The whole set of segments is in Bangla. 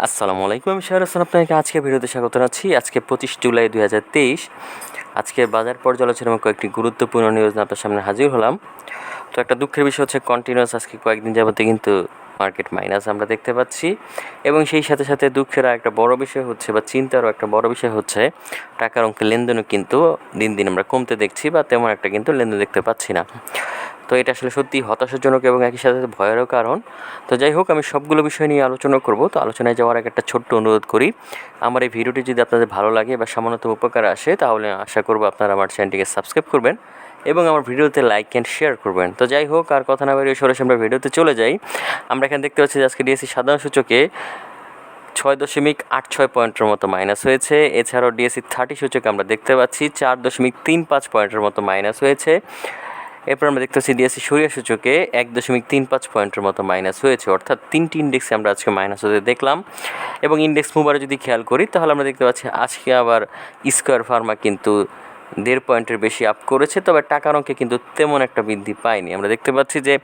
আসসালামু আলাইকুম আমি শাহর হাসান আপনাকে আজকে ভিডিওতে স্বাগত জানাচ্ছি। আজকে পঁচিশ জুলাই দুই হাজার তেইশ। আজকের বাজার পর্যালোচনা এবং কয়েকটি গুরুত্বপূর্ণ নিউজ আপনার সামনে হাজির হলাম। তো একটা দুঃখের বিষয় হচ্ছে কন্টিনিউয়াস আজকে কয়েকদিন যাবতে কিন্তু মার্কেট মাইনাস আমরা দেখতে পাচ্ছি। এবং সেই সাথে সাথে দুঃখের একটা বড় বিষয় হচ্ছে বা চিন্তারও একটা বড় বিষয় হচ্ছে, টাকার অঙ্কের লেনদেনও কিন্তু দিন দিন আমরা কমতে দেখছি বা তেমন একটা কিন্তু লেনদেন দেখতে পাচ্ছি না। তো এটা আসলে সত্যি হতাশাজনক এবং একই সাথে ভয়েরও কারণ। তো যাই হোক, আমি সবগুলো বিষয় নিয়ে আলোচনা করব। তো আলোচনায় যাওয়ার আগে একটা ছোট্ট অনুরোধ করি। আমার এই ভিডিওটি যদি আপনাদের ভালো লাগে বা সামান্যতম উপকার আসে, তাহলে আশা করব আপনারা আমার চ্যানেলটিকে সাবস্ক্রাইব করবেন এবং আমার ভিডিওতে লাইক অ্যান্ড শেয়ার করবেন। তো যাই হোক, আর কথা না বেরিয়ে সরাসরি আমরা ভিডিওতে চলে যাই। আমরা এখানে দেখতে পাচ্ছি যে আজকে ডিএসসি সাধারণ সূচকে ছয় দশমিক আট ছয় পয়েন্টের মতো মাইনাস হয়েছে। এছাড়াও ডিএসসি থার্টি সূচকে আমরা দেখতে পাচ্ছি, চার দশমিক তিন পাঁচ পয়েন্টের মতো মাইনাস হয়েছে। এরপর আমরা দেখতেছি ডিএসসি সরিয়া সূচকে এক দশমিক তিন পাঁচ পয়েন্টের মতো মাইনাস হয়েছে, অর্থাৎ তিনটি ইন্ডেক্সে আমরা আজকে মাইনাস হতে দেখলাম। এবং ইন্ডেক্স মুভারে যদি খেয়াল করি, তাহলে আমরা দেখতে পাচ্ছি আজকে আবার স্কোয়ার ফার্মা কিন্তু দেড় পয়েন্টের বেশি আপ করেছে, তবে টাকার অঙ্কে কিন্তু তেমন একটা বৃদ্ধি পায়নি। আমরা দেখতে পাচ্ছি যে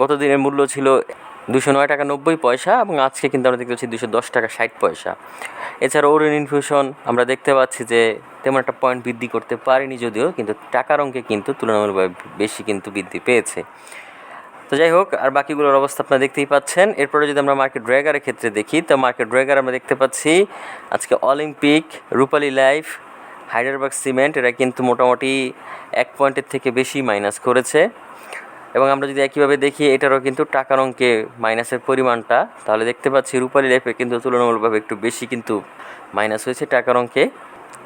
গত দিনের মূল্য ছিল দুশো নয় টাকা নব্বই পয়সা এবং আজকে কিন্তু আমরা দেখতে পাচ্ছি দুশো দশ টাকা ষাট পয়সা। এছাড়া ওরেন ইনফিউশন আমরা দেখতে পাচ্ছি যে তেমন একটা পয়েন্ট বৃদ্ধি করতে পারেনি যদিও, কিন্তু টাকার অঙ্কে কিন্তু তুলনামূলকভাবে বেশি কিন্তু বৃদ্ধি পেয়েছে। তো যাই হোক, আর বাকিগুলোর অবস্থা আপনারা দেখতেই পাচ্ছেন। এরপরে যদি আমরা মার্কেট ড্র্যাগারের ক্ষেত্রে দেখি, তো মার্কেট ড্র্যাগার আমরা দেখতে পাচ্ছি আজকে Olympic Rupali life Heidelberg cement এরা কিন্তু মোটামুটি এক পয়েন্টের থেকে বেশি মাইনাস করেছে। এবং আমরা যদি একইভাবে দেখি, এটারও কিন্তু টাকার অঙ্কে মাইনাসের পরিমাণটা, তাহলে দেখতে পাচ্ছি রূপালী লাইফে কিন্তু তুলনামূলকভাবে একটু বেশি কিন্তু মাইনাস হয়েছে টাকার অঙ্কে।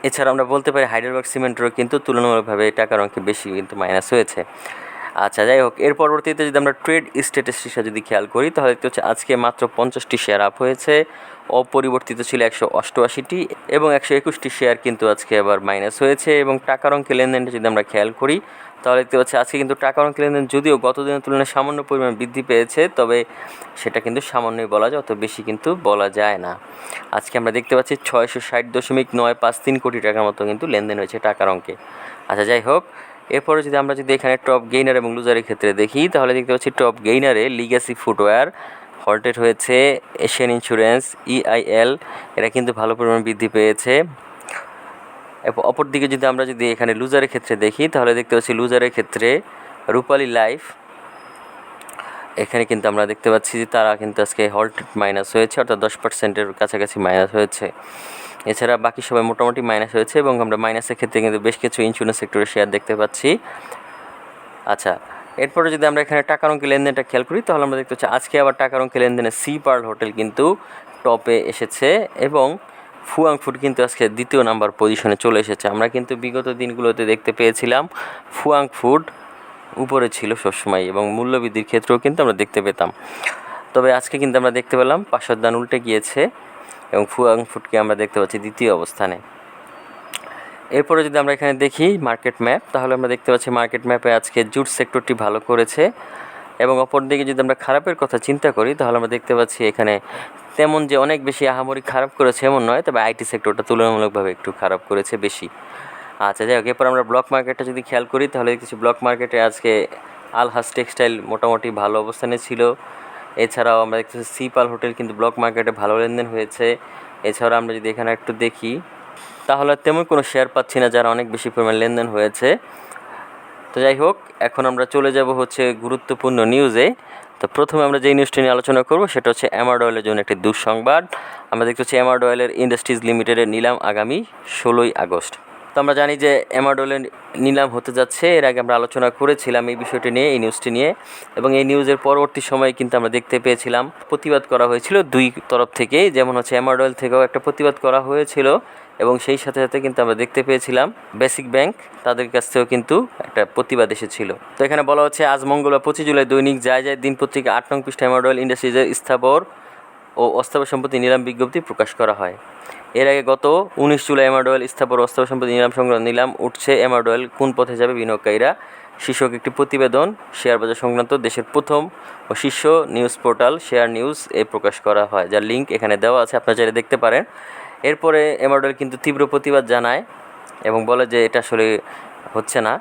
এছাড়া আমরা বলতে পারি হাইড্রোবার্গ সিমেন্টেরও কিন্তু তুলনামূলকভাবে টাকার অঙ্কে বেশি কিন্তু মাইনাস হয়েছে। আচ্ছা যাই হোক, এর পরবর্তীতে যদি আমরা ট্রেড স্ট্যাটিস্টিক্সটা যদি খেয়াল করি, তাহলে দেখতে হচ্ছে আজকে মাত্র পঞ্চাশটি শেয়ার আপ হয়েছে, অপরিবর্তিত ছিল একশো অষ্টআশিটি এবং একশো একুশটি শেয়ার কিন্তু আজকে আবার মাইনাস হয়েছে এবং টাকার অঙ্কে লেনদেনটা যদি আমরা খেয়াল করি, তাহলে দেখতে পাচ্ছি আজকে কিন্তু টাকার অঙ্কে লেনদেন যদিও গত দিনের তুলনায় সামান্য পরিমাণ বৃদ্ধি পেয়েছে, তবে সেটা কিন্তু সামান্যই বলা যায়, অত বেশি কিন্তু বলা যায় না। আজকে আমরা দেখতে পাচ্ছি ছয়শো ষাট দশমিক নয় পাঁচ তিন কোটি টাকার মতো কিন্তু লেনদেন হয়েছে টাকার অঙ্কে। আচ্ছা যাই হোক এরপরে যদি আমরা যদি এখানে টপ গেইনার এবং লুজারের ক্ষেত্রে দেখি, তাহলে দেখতে পাচ্ছি টপ গেইনারে লিগাসি ফুটওয়্যার হল্টেড হয়েছে এশিয়ান ইন্স্যুরেন্স ইআইএল এরা কিন্তু ভালো পরিমাণ বৃদ্ধি পেয়েছে। অপরদিকে যদি আমরা যদি এখানে লুজারের ক্ষেত্রে দেখি, তাহলে দেখতে পাচ্ছি লুজারের ক্ষেত্রে রূপালী লাইফ এখানে কিন্তু আমরা দেখতে পাচ্ছি যে তারা কিন্তু আজকে হল্ট মাইনাস হয়েছে, অর্থাৎ দশ পার্সেন্টের কাছাকাছি মাইনাস হয়েছে। এছাড়া বাকি সবাই মোটামুটি মাইনাস হয়েছে এবং আমরা মাইনাসের ক্ষেত্রে কিন্তু বেশ কিছু ইন্স্যুরেন্স সেক্টরের শেয়ার দেখতে পাচ্ছি। আচ্ছা এরপরে যদি আমরা এখানে টাকার অঙ্কে লেনদেনটা খেয়াল করি, তাহলে আমরা দেখতে পাচ্ছি আজকে আবার টাকার অঙ্কে লেনদেনে সি পার্ল হোটেল কিন্তু টপে এসেছে এবং ফুয়াং ফুড কিন্তু আজকে দ্বিতীয় নাম্বার পজিশনে চলে এসেছে। আমরা কিন্তু বিগত দিনগুলোতে দেখতে পেয়েছিলাম ফুয়াং ফুড উপরে ছিল সবসময় এবং মূল্যবৃদ্ধির ক্ষেত্রেও কিন্তু আমরা দেখতে পেতাম। তবে আজকে কিন্তু আমরা দেখতে পেলাম পাঁচশোর দান উল্টে গিয়েছে এবং ফুয়াং ফুটকে আমরা দেখতে পাচ্ছি দ্বিতীয় অবস্থানে। এরপরে যদি আমরা এখানে দেখি মার্কেট ম্যাপ, তাহলে আমরা দেখতে পাচ্ছি মার্কেট ম্যাপে আজকে জুট সেক্টরটি ভালো করেছে এবং অপরদিকে যদি আমরা খারাপের কথা চিন্তা করি, তাহলে আমরা দেখতে পাচ্ছি এখানে তেমন যে অনেক বেশি আহামরি খারাপ করেছে এমন নয়, তবে আইটি সেক্টরটা তুলনামূলকভাবে একটু খারাপ করেছে বেশি। আচ্ছা যাই হোক, এরপর আমরা ব্লক মার্কেটটা যদি খেয়াল করি, তাহলে কিছু ব্লক মার্কেটে আজকে আলহাস টেক্সটাইল মোটামুটি ভালো অবস্থানে ছিল। এছাড়াও আমরা দেখতেছি সিপাল হোটেল কিন্তু ব্লক মার্কেটে ভালো লেনদেন হয়েছে। এছাড়াও আমরা যদি এখানে একটু দেখি, তাহলে তেমন কোনো শেয়ার পাচ্ছি না যারা অনেক বেশি পরিমাণ লেনদেন হয়েছে। তো যাই হোক, এখন আমরা চলে যাব হচ্ছে গুরুত্বপূর্ণ নিউজে তো প্রথমে আমরা যে নিউজটি নিয়ে আলোচনা করব, সেটা হচ্ছে এমার্ড অয়েলের জন্য একটি দুঃসংবাদ। আমরা দেখতে পাচ্ছি এমার্ড অয়েলের ইন্ডাস্ট্রিজ লিমিটেডের নিলাম আগামী ষোলোই আগস্ট। তো আমরা জানি যে এমার্ডোলের নিলাম হতে যাচ্ছে, এর আগে আমরা আলোচনা করেছিলাম এই বিষয়টি নিয়ে, এই নিউজটি নিয়ে, এবং এই নিউজের পরবর্তী সময়ে কিন্তু আমরা দেখতে পেয়েছিলাম, প্রতিবাদ করা হয়েছিল দুই তরফ থেকেই যেমন হচ্ছে এমার্ডোয়েল থেকেও একটা প্রতিবাদ করা হয়েছিল, এবং সেই সাথে সাথে কিন্তু আমরা দেখতে পেয়েছিলাম বেসিক ব্যাংক তাদের কাছ থেকেও কিন্তু একটা প্রতিবাদ এসেছিল। তো এখানে বলা হচ্ছে, আজ মঙ্গলবার পঁচিশ জুলাই দৈনিক যায় যায় দিন পত্রিকা আট নং পৃষ্ঠা এমার্ডোয়েল ইন্ডাস্ট্রিজের স্থাবর ও অস্থাবর সম্পত্তি নিলাম বিজ্ঞপ্তি প্রকাশ করা হয়। এর আগে গত উনিশ জুলাই এমার্ডোয়েল স্থাবর অস্থাবর সম্পত্তি নিলাম সংগ্রহ নিলাম উঠছে এমার্ডোয়েল কোন পথে যাবে বিনিয়োগকারীরা। শীর্ষক একটি প্রতিবেদন, শেয়ার বাজার সংক্রান্ত দেশের প্রথম ও শীর্ষ নিউজ পোর্টাল শেয়ার নিউজ এ প্রকাশ করা হয়, যার লিঙ্ক এখানে দেওয়া আছে, আপনারা চাইলে দেখতে পারেন। এরপরে এমার্ডোয়েল কিন্তু তীব্র প্রতিবাদ জানায় এবং বলে যে এটা আসলে হচ্ছে না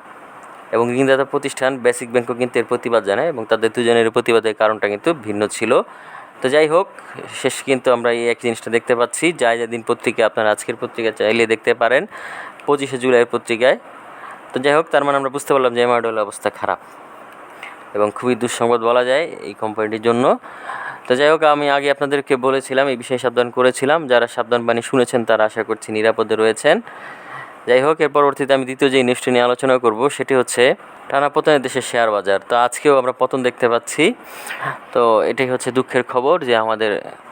এবং ঋণদাতা প্রতিষ্ঠান বেসিক ব্যাংকও কিন্তু এর প্রতিবাদ জানায় এবং তাদের দুজনের প্রতিবাদের কারণটা কিন্তু ভিন্ন ছিল। তো যাই হোক, শেষ কিন্তু আমরা এই এক জিনিসটা দেখতে পাচ্ছি। যাই যা দিন পত্রিকা আপনার আজকের পত্রিকা চাইলে দেখতে পারেন, পঁচিশে জুলাইয়ের পত্রিকায়। তো যাই হোক, তার মানে আমরা বুঝতে পারলাম যে এমআরডোলের অবস্থা খারাপ এবং খুবই দুঃসংবাদ বলা যায় এই কোম্পানিটির জন্য। তো যাই হোক, আমি আগে আপনাদেরকে বলেছিলাম, এই বিষয়ে সাবধান করেছিলাম। যারা সাবধান বাণী শুনেছেন, তারা আশা করছি নিরাপদে রয়েছেন। যাই হোক, এর পরবর্তীতে আমি দ্বিতীয় যে নিউজটি নিয়ে আলোচনা করব, সেটি হচ্ছে টানা পতনের দেশের শেয়ার বাজার। তো আজকেও আমরা পতন দেখতে পাচ্ছি। তো এটাই হচ্ছে দুঃখের খবর যে আমাদের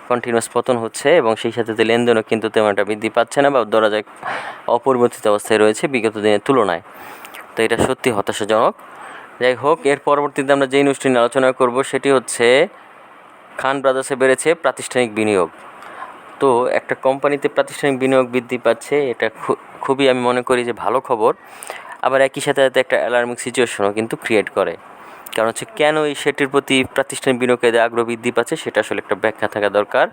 কন্টিনিউয়াস পতন হচ্ছে এবং সেই সাথে যে লেনদেনও কিন্তু তেমন একটা বৃদ্ধি পাচ্ছে না বা ধরা যায় অপরিবর্তিত অবস্থায় রয়েছে বিগত দিনের তুলনায়। তো এটা সত্যি হতাশাজনক। যাই হোক, এর পরবর্তীতে আমরা যেই নিউজটি নিয়ে আলোচনা করব সেটি হচ্ছে খান ব্রাদার্সে বেড়েছে প্রাতিষ্ঠানিক বিনিয়োগ। তো একটা কোম্পানিতে প্রাতিষ্ঠানিক বিনিয়োগ বৃদ্ধি পাচ্ছে, এটা খুবই আমি মনে করি যে ভালো খবর। আবার একই সাথে সাথে একটা অ্যালার্মিং সিচুয়েশনও কিন্তু ক্রিয়েট করে। কারণ হচ্ছে, কেন এই সেটির প্রতি প্রাতিষ্ঠানিক বিনিয়োগের আগ্রহ বৃদ্ধি পাচ্ছে, সেটা আসলে একটা ব্যাখ্যা থাকা দরকার।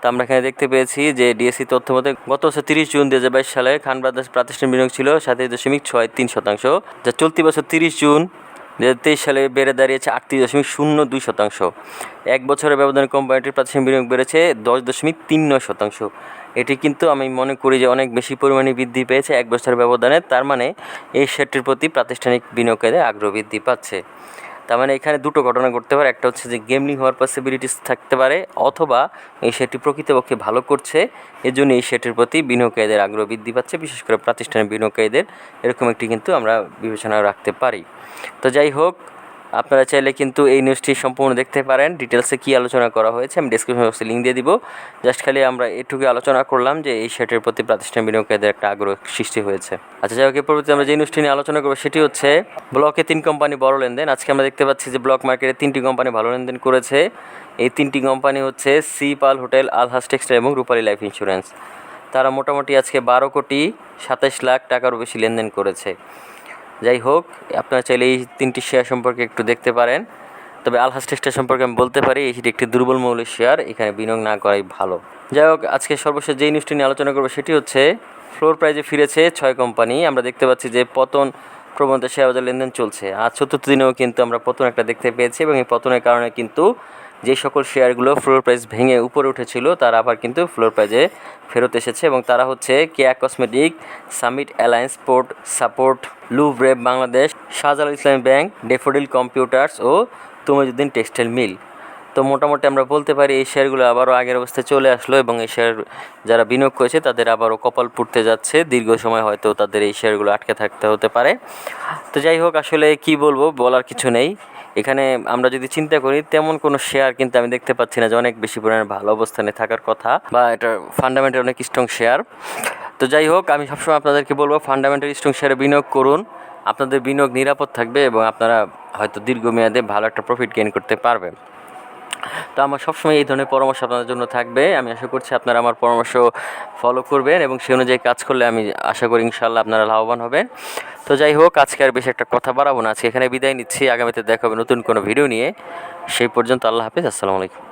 তো আমরা এখানে দেখতে পেয়েছি যে ডিএসসি তথ্য মতে, গত বছর তিরিশ জুন দু হাজার বাইশ সালে খান ব্রাদার্স প্রাতিষ্ঠানিক বিনিয়োগ ছিল সাতাশ দশমিক ছয় তিন শতাংশ। যা চলতি বছর তিরিশ জুন দু তেইশ সালে বেড়ে দাঁড়িয়েছে আটত্রিশ দশমিক শূন্য দুই শতাংশ। এক বছরের ব্যবধানে কোম্পানিটির প্রাতিষ্ঠানিক বিনিয়োগ বেড়েছে দশ দশমিক তিন নয় শতাংশ। এটি কিন্তু আমি মনে করি যে অনেক বেশি পরিমাণে বৃদ্ধি পেয়েছে এক বছরের ব্যবধানে। তার মানে এই শেয়ারটির প্রতি প্রাতিষ্ঠানিক বিনিয়োগকারীদের আগ্রহ বৃদ্ধি পাচ্ছে। তার মানে এখানে দুটো ঘটনা ঘটতে পারে। একটা হচ্ছে যে গেমলিং হওয়ার পসিবিলিটিস থাকতে পারে অথবা এই শেয়ারটি প্রকৃতপক্ষে ভালো করছে। এর জন্য এই শেয়ারটির প্রতি বিনিয়োগকারীদের আগ্রহ বৃদ্ধি পাচ্ছে, বিশেষ করে প্রাতিষ্ঠানিক বিনিয়োগকারীদের। এরকম একটি কিন্তু আমরা বিবেচনা রাখতে পারি। তো যাই হোক আপনারা চাইলে কিন্তু এই নিউজটি সম্পূর্ণ দেখতে পারেন। ডিটেলসে কী আলোচনা করা হয়েছে আমি ডিসক্রিপশন বক্সে লিঙ্ক দিয়ে দিব। জাস্ট খালি আমরা এটুকু আলোচনা করলাম যে এই শেয়ারটির প্রতি প্রাতিষ্ঠানিক বিনিয়োগকারীদের একটা আগ্রহ সৃষ্টি হয়েছে। আচ্ছা যাই হোক পরবর্তী আমরা যে নিউজটি নিয়ে আলোচনা করব সেটি হচ্ছে ব্লকে তিন কোম্পানি বড় লেনদেন। আজকে আমরা দেখতে পাচ্ছি যে ব্লক মার্কেটে তিনটি কোম্পানি ভালো লেনদেন করেছে। এই তিনটি কোম্পানি হচ্ছে Sea Pearl hotel Alhaj textile এবং রূপালী লাইফ ইন্স্যুরেন্স তারা মোটামুটি আজকে বারো কোটি সাতাশ লাখ টাকারও বেশি লেনদেন করেছে। যাই হোক, আপনারা চাইলে এই তিনটি শেয়ার সম্পর্কে একটু দেখতে পারেন। তবে আলহাস টেক্সটাইল সম্পর্কে আমি বলতে পারি এটি একটি দুর্বল মৌলের শেয়ার এখানে বিনিয়োগ না করাই ভালো। যাই হোক, আজকে সর্বশেষ যেই নিউজটি নিয়ে আলোচনা করব সেটি হচ্ছে ফ্লোর প্রাইজে ফিরেছে ছয় কোম্পানি আমরা দেখতে পাচ্ছি যে পতন প্রবণতা শেয়ার বাজার লেনদেন চলছে। আজ চতুর্থ দিনেও কিন্তু আমরা পতন একটা দেখতে পেয়েছি এবং এই পতনের কারণে কিন্তু যে সকল শেয়ারগুলো ফ্লোর প্রাইস ভেঙে উপরে উঠেছিল, তারা আবার কিন্তু ফ্লোর প্রাইজে ফেরত এসেছে এবং তারা হচ্ছে Keya cosmetic, Summit alliance port, support লুভ্রেভ Bangladesh, Shahjalal Islami bank Daffodil computers ও তুমজুদ্দিন টেক্সটাইল মিল। তো মোটামুটি আমরা বলতে পারি এই শেয়ারগুলো আবারও আগের অবস্থায় চলে আসলো এবং এই শেয়ার যারা বিনিয়োগ করেছে, তাদের আবারও কপাল পুড়তে যাচ্ছে। দীর্ঘ সময় হয়তো তাদের এই শেয়ারগুলো আটকে থাকতে হতে পারে। তো যাই হোক, আসলে কি বলব, বলার কিছু নেই। এখানে আমরা যদি চিন্তা করি, তেমন কোনো শেয়ার কিন্তু আমি দেখতে পাচ্ছি না যে অনেক বেশি পরিমাণে ভালো অবস্থানে থাকার কথা বা এটা ফান্ডামেন্টাল অনেক স্ট্রং শেয়ার তো যাই হোক, আমি সবসময় আপনাদেরকে বলব ফান্ডামেন্টাল স্ট্রং শেয়ারে বিনিয়োগ করুন। আপনাদের বিনিয়োগ নিরাপদ থাকবে এবং আপনারা হয়তো দীর্ঘমেয়াদে ভালো একটা প্রফিট গেইন করতে পারবেন। তো আমার সবসময় এই ধরনের পরামর্শ আপনাদের জন্য থাকবে। আমি আশা করছি আপনারা আমার পরামর্শ ফলো করবেন এবং সেই অনুযায়ী কাজ করলে আমি আশা করি ইনশাল্লাহ আপনারা লাভবান হবেন। তো যাই হোক, আজকে আর বেশি একটা কথা বাড়াবো না। আজকে এখানে বিদায় নিচ্ছি। আগামীতে দেখা হবে নতুন কোনো ভিডিও নিয়ে। সেই পর্যন্ত আল্লাহ হাফিজ। আসসালামু আলাইকুম।